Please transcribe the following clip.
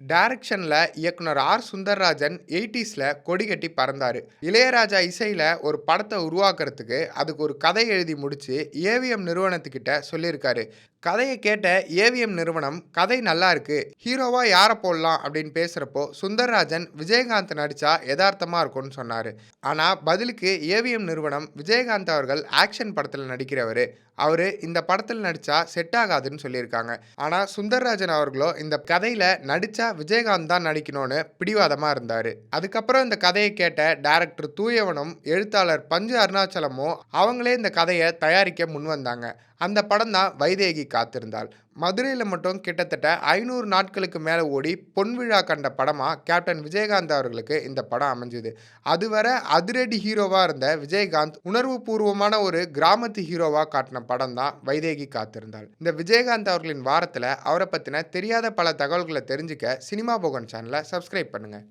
டைரக்ஷனில் இயக்குனர் ஆர். சுந்தர்ராஜன் எயிட்டிஸில் கொடி கட்டி பறந்தார். இளையராஜா இசையில் ஒரு படத்தை உருவாக்குறதுக்கு அதுக்கு ஒரு கதை எழுதி முடித்து ஏவிஎம் நிறுவனத்துக்கிட்ட சொல்லியிருக்காரு. கதையை கேட்ட ஏவிஎம் நிறுவனம் கதை நல்லா இருக்கு ஹீரோவாக யாரை போடலாம்? அப்படின்னு பேசுகிறப்போ சுந்தர்ராஜன் விஜயகாந்த் நடித்தா யதார்த்தமாக இருக்கும்னு சொன்னார். ஆனால் பதிலுக்கு ஏவிஎம் நிறுவனம் விஜயகாந்த் அவர்கள் ஆக்ஷன் படத்தில் நடிக்கிறவர். அவர் இந்த படத்தில் நடித்தா செட் ஆகாதுன்னு சொல்லியிருக்காங்க. ஆனால் சுந்தர்ராஜன் அவர்களோ இந்த கதையில் நடித்தா விஜயகாந்த் தான் நடிக்கணும்னு பிடிவாதமாக இருந்தார். அதுக்கப்புறம் இந்த கதையை கேட்ட டேரக்டர் தூயவனும் எழுத்தாளர் பஞ்சு அருணாச்சலமும் அவங்களே இந்த கதையை தயாரிக்க முன் வந்தாங்க அந்த படம் தான் வைதேகி காத்திருந்தாள். மதுரையில் மட்டும் கிட்டத்தட்ட ஐநூறு நாட்களுக்கு மேலே ஓடி பொன்விழா கண்ட படமாக கேப்டன் விஜயகாந்த் அவர்களுக்கு இந்த படம் அமைஞ்சுது. அதுவரை அதிரடி ஹீரோவாக இருந்த விஜயகாந்த் உணர்வு பூர்வமான ஒரு கிராமத்து ஹீரோவாக காட்டின படம் தான் வைதேகி காத்திருந்தாள். இந்த விஜயகாந்த் அவர்களின் வாரத்தில் அவரை பற்றின தெரியாத பல தகவல்களை தெரிஞ்சுக்க சினிமா போகன் சேனலை சப்ஸ்கிரைப் பண்ணுங்கள்